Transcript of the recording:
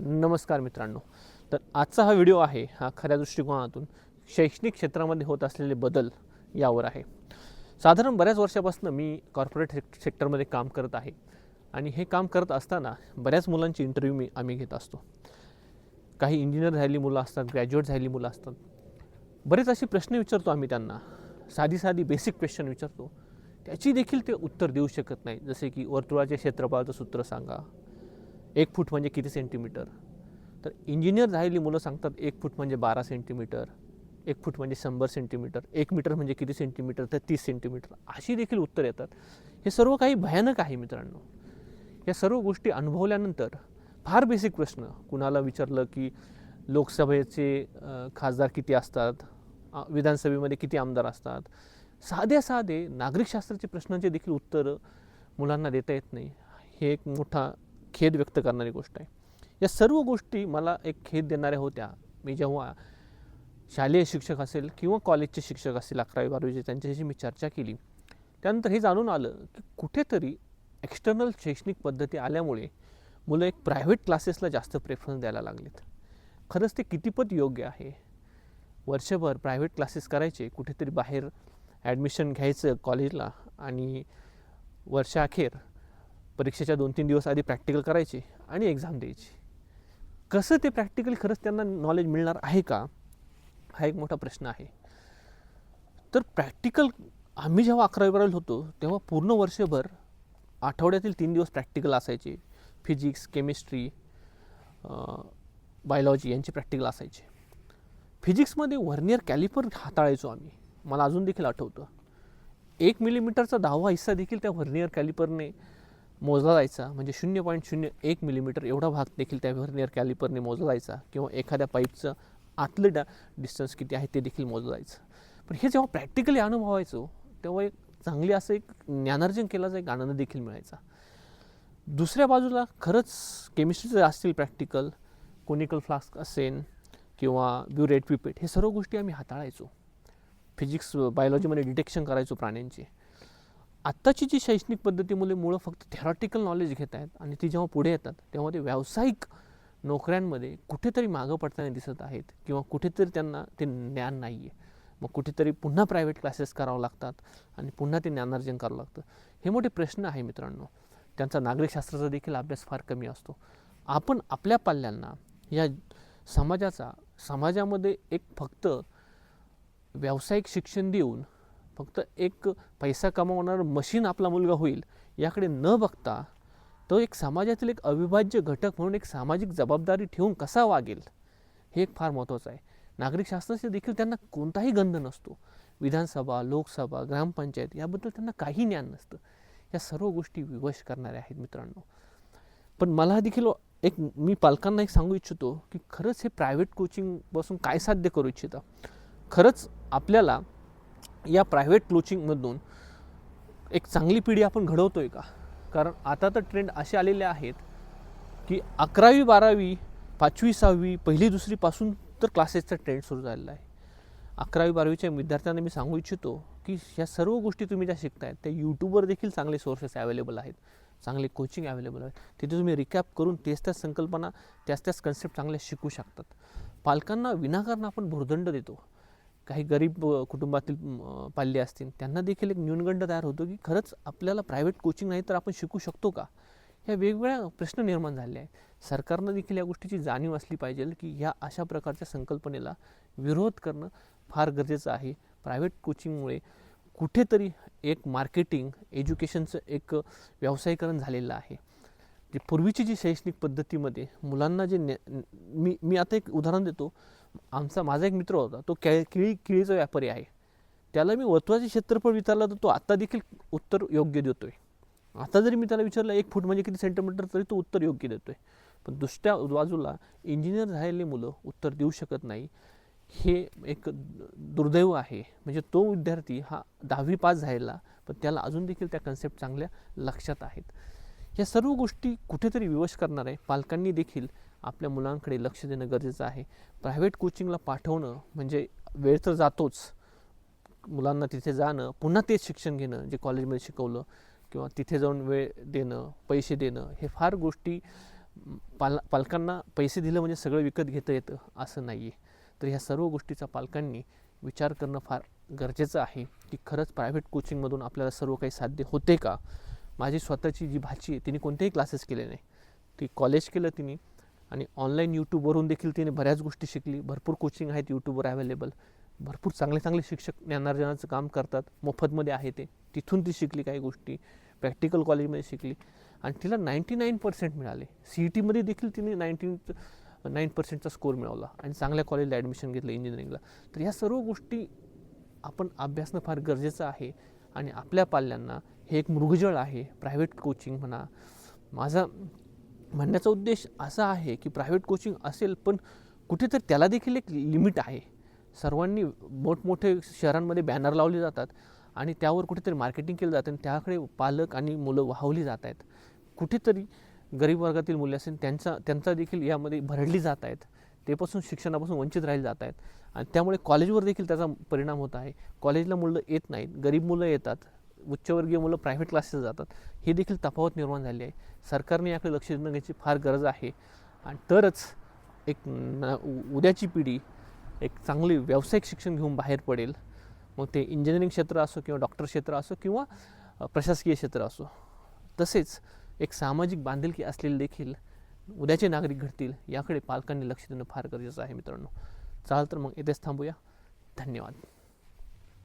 नमस्कार मित्रांनो. तर आजचा हा व्हिडिओ आहे हा खऱ्या दृष्टिकोनातून शैक्षणिक क्षेत्रामध्ये होत असलेले बदल यावर आहे. साधारण बऱ्याच वर्षापासून मी कॉर्पोरेट सेक सेक्टरमध्ये काम करत आहे आणि हे काम करत असताना बऱ्याच मुलांची इंटरव्ह्यू मी आम्ही घेत असतो. काही इंजिनियर झालेली मुलं असतात ग्रॅज्युएट झालेली मुलं असतात. बरेच असे प्रश्न विचारतो आम्ही त्यांना. साधी साधी बेसिक क्वेश्चन विचारतो. त्याची देखील ते उत्तर देऊ शकत नाही जसे की वर्तुळाचे क्षेत्रफळाचं सूत्र सांगा एक फूट म्हणजे किती सेंटीमीटर? तर इंजिनियर झालेली मुलं सांगतात एक फूट म्हणजे बारा सेंटीमीटर एक फूट म्हणजे शंभर सेंटीमीटर एक मीटर म्हणजे किती सेंटीमीटर तर तीस सेंटीमीटर अशी देखील उत्तर येतात. हे सर्व काही भयानक आहे मित्रांनो. या सर्व गोष्टी अनुभवल्यानंतर फार बेसिक प्रश्न. कुणाला विचारलं की लोकसभेचे खासदार किती असतात? विधानसभेमध्ये किती आमदार असतात? साधे साधे नागरिकशास्त्राचे प्रश्नांचे देखील उत्तरं मुलांना देता येत नाही. हे एक मोठा खेद व्यक्त करणारी गोष्ट आहे. या सर्व गोष्टी मला एक खेद देणाऱ्या होत्या. मी जेव्हा शालेय शिक्षक असेल किंवा कॉलेजचे शिक्षक असतील अकरावी बारावीचे त्यांच्याशी मी चर्चा केली त्यानंतर हे जाणून आलं की कुठेतरी एक्सटर्नल शैक्षणिक पद्धती आल्यामुळे मुलं एक प्रायव्हेट क्लासेसला जास्त प्रेफरन्स द्यायला लागलेत. खरंच ते कितीपत योग्य आहे? वर्षभर प्रायव्हेट क्लासेस करायचे कुठेतरी बाहेर ॲडमिशन घ्यायचं कॉलेजला आणि वर्षाअखेर परीक्षेच्या दोन तीन दिवस आधी प्रॅक्टिकल करायची आणि एक्झाम द्यायची. कसं ते प्रॅक्टिकल खरंच त्यांना नॉलेज मिळणार आहे का? हा एक मोठा प्रश्न आहे. तर प्रॅक्टिकल आम्ही जेव्हा अकरावी बारावीला होतो तेव्हा पूर्ण वर्षभर आठवड्यातील तीन दिवस प्रॅक्टिकल असायचे. फिजिक्स केमिस्ट्री बायोलॉजी यांचे प्रॅक्टिकल असायचे. फिजिक्समध्ये व्हर्नियर कॅलिपर हाताळायचो आम्ही. मला अजून देखील आठवतं. एक मिलीमीटरचा दहावा हिस्सा देखील त्या व्हर्नियर कॅलिपरने मोजला जायचा. म्हणजे शून्य पॉईंट शून्य एक मिलीमीटर एवढा भाग देखील त्या व्हर्नियर कॅलिपरने मोजला जायचा. किंवा एखाद्या पाईपचं आतलं डा डिस्टन्स किती आहे ते देखील मोजलं जायचं. पण हे जेव्हा प्रॅक्टिकली अनुभवायचो तेव्हा एक चांगली असं एक ज्ञानार्जन केल्याचा एक आनंद देखील मिळायचा. दुसऱ्या बाजूला खरंच केमिस्ट्रीचं असतील प्रॅक्टिकल कोनिकल फ्लास्क असेल किंवा ब्युरेट पिपेट हे सर्व गोष्टी आम्ही हाताळायचो. फिजिक्स बायोलॉजीमध्ये डिटेक्शन करायचो प्राण्यांचे. आत्ताची जी शैक्षणिक पद्धतीमुळे मुळं फक्त थेरॉटिकल नॉलेज घेत आहेत आणि ती जेव्हा पुढे येतात तेव्हा ते व्यावसायिक नोकऱ्यांमध्ये कुठेतरी मागं पडताना दिसत आहेत किंवा कुठेतरी त्यांना ते ज्ञान नाही आहे मग कुठेतरी पुन्हा प्रायव्हेट क्लासेस करावं लागतात आणि पुन्हा ते ज्ञानार्जन करावं लागतं. हे मोठे प्रश्न आहे मित्रांनो. त्यांचा नागरिकशास्त्राचा देखील अभ्यास फार कमी असतो. आपण आपल्या पाल्यांना या समाजाचा समाजामध्ये एक फक्त व्यावसायिक शिक्षण देऊन फक्त एक पैसा कमावणारं मशीन आपला मुलगा होईल याकडे न बघता तो एक समाजातील एक अविभाज्य घटक म्हणून एक सामाजिक जबाबदारी ठेवून कसा वागेल हे एक फार महत्त्वाचं आहे. नागरिकशास्त्राचे देखील त्यांना कोणताही गंध नसतो. विधानसभा लोकसभा ग्रामपंचायत याबद्दल त्यांना काही ज्ञान नसतं. या सर्व गोष्टी विवश करणाऱ्या आहेत मित्रांनो. पण मला देखील एक मी पालकांना एक सांगू इच्छितो की खरंच हे प्रायव्हेट कोचिंगपासून काय साध्य करू इच्छिता? खरंच आपल्याला या प्रायव्हेट क्लोचिंगमधून एक चांगली पिढी आपण घडवतो आहे का? कारण आता तर ट्रेंड असे आलेले आहेत की अकरावी बारावी पाचवी सहावी पहिली दुसरीपासून तर क्लासेसचा ट्रेंड सुरू झालेला आहे. अकरावी बारावीच्या विद्यार्थ्यांना मी सांगू इच्छितो की ह्या सर्व गोष्टी तुम्ही ज्या शिकतायत त्या यूट्यूबवर देखील चांगले सोर्सेस अवेलेबल आहेत. चांगले कोचिंग अवेलेबल आहेत. तिथे तुम्ही रिकॅप करून तेच त्याच संकल्पना त्याच त्याच कन्सेप्ट चांगल्या शिकू शकतात. पालकांना विनाकारण आपण भुर्दंड देतो. काही गरीब कुटुंबातील पाल्ले असतील त्यांना देखील एक न्यूनगंड तयार होतो की खरंच आपल्याला प्रायव्हेट कोचिंग नाही तर आपण शिकू शकतो का? ह्या वेगवेगळ्या प्रश्न निर्माण झाले आहेत. सरकारनं देखील या गोष्टीची जाणीव असली पाहिजे की ह्या अशा प्रकारच्या संकल्पनेला विरोध करणं फार गरजेचं आहे. प्रायव्हेट कोचिंगमुळे कुठेतरी एक मार्केटिंग एज्युकेशनचं एक व्यावसायीकरण झालेलं आहे. जे पूर्वीची जी शैक्षणिक पद्धतीमध्ये मुलांना जे ने मी मी आता एक उदाहरण देतो. आमचा माझा एक मित्र होता तो के किळी किळीचा व्यापारी आहे. त्याला मी वर्तुळाचे क्षेत्रफळ विचारलं तर तो आत्ता देखील उत्तर योग्य देतो आहे आता जरी मी त्याला विचारलं एक फूट म्हणजे किती सेंटीमीटर तरी तो उत्तर योग्य देतो आहे पण दुसऱ्या बाजूला इंजिनियर झालेली मुलं उत्तर देऊ शकत नाही. हे एक दुर्दैव आहे. म्हणजे तो विद्यार्थी हा दहावी पास झालेला पण त्याला अजून देखील त्या कन्सेप्ट चांगल्या लक्षात आहेत. या सर्व गोष्टी कुठेतरी विवश करणार आहे पालकांनी देखील आपल्या मुलांकडे लक्ष देणं गरजेचं आहे. प्रायव्हेट कोचिंगला पाठवणं म्हणजे वेळ तर जातोच. मुलांना तिथे जाणं पुन्हा तेच शिक्षण घेणं जे कॉलेजमध्ये शिकवलं किंवा तिथे जाऊन वेळ देणं पैसे देणं हे फार गोष्टी पाल पालकांना पैसे दिलं म्हणजे सगळं विकत घेता येतं असं नाही आहे तर ह्या सर्व गोष्टीचा पालकांनी विचार करणं फार गरजेचं आहे की खरंच प्रायव्हेट कोचिंगमधून आपल्याला सर्व काही साध्य होते का? माझी स्वतःची जी भाची आहे तिने कोणतेही क्लासेस केले नाही. ती कॉलेज केलं तिने आणि ऑनलाईन यूट्यूबवरून देखील तिने बऱ्याच गोष्टी शिकली. भरपूर कोचिंग आहेत यूट्यूबवर अवेलेबल भरपूर चांगले चांगले शिक्षक ज्ञानार्जनाचं काम करतात. मोफतमध्ये आहे ते. तिथून ती शिकली काही गोष्टी. प्रॅक्टिकल कॉलेजमध्ये शिकली. आणि तिला नाईंटी नाईन पर्सेंट मिळाले सी ई टीमध्ये देखील तिने नाईन्टी नाईन पर्सेंटचा स्कोर मिळवला आणि चांगल्या कॉलेजला ॲडमिशन घेतलं इंजिनिअरिंगला तर ह्या सर्व गोष्टी आपण अभ्यासणं फार गरजेचं आहे. आणि आपल्या पाल्यांना हे एक मृगजळ आहे. प्रायव्हेट कोचिंग म्हणा. माझा म्हणण्याचा उद्देश असा आहे की प्रायव्हेट कोचिंग असेल पण कुठेतरी त्याला देखील एक लिमिट आहे. सर्वांनी मोठमोठे शहरांमध्ये बॅनर लावले जातात आणि त्यावर कुठेतरी मार्केटिंग केलं जातं आणि त्याकडे पालक आणि मुलं वाहवली जात आहेत. कुठेतरी गरीब वर्गातील मुले असेल त्यांचा त्यांचा देखील यामध्ये भरडली जात आहेत. ते पासून शिक्षणापासून वंचित राहिले जात आहेत. आणि त्यामुळे कॉलेजवर देखील त्याचा परिणाम होत आहे. कॉलेजला मुलं येत नाहीत. गरीब मुलं येतात. उच्चवर्गीय मुलं प्रायव्हेट क्लासेस जातात. ही देखील तफावत निर्माण झाली आहे. सरकारने याकडे लक्ष देण्याची फार गरज आहे. आणि तरच एक उद्याची पिढी एक चांगली व्यावसायिक शिक्षण घेऊन बाहेर पडेल. मग ते इंजिनिअरिंग क्षेत्र असो किंवा डॉक्टर क्षेत्र असो किंवा प्रशासकीय क्षेत्र असो. तसेच एक सामाजिक बांधिलकी असलेले देखील उद्याचे नागरिक घडतील याकडे पालकांनी लक्ष देणं फार गरजेचं आहे मित्रांनो. चाल तर मग येथेच थांबूया. धन्यवाद.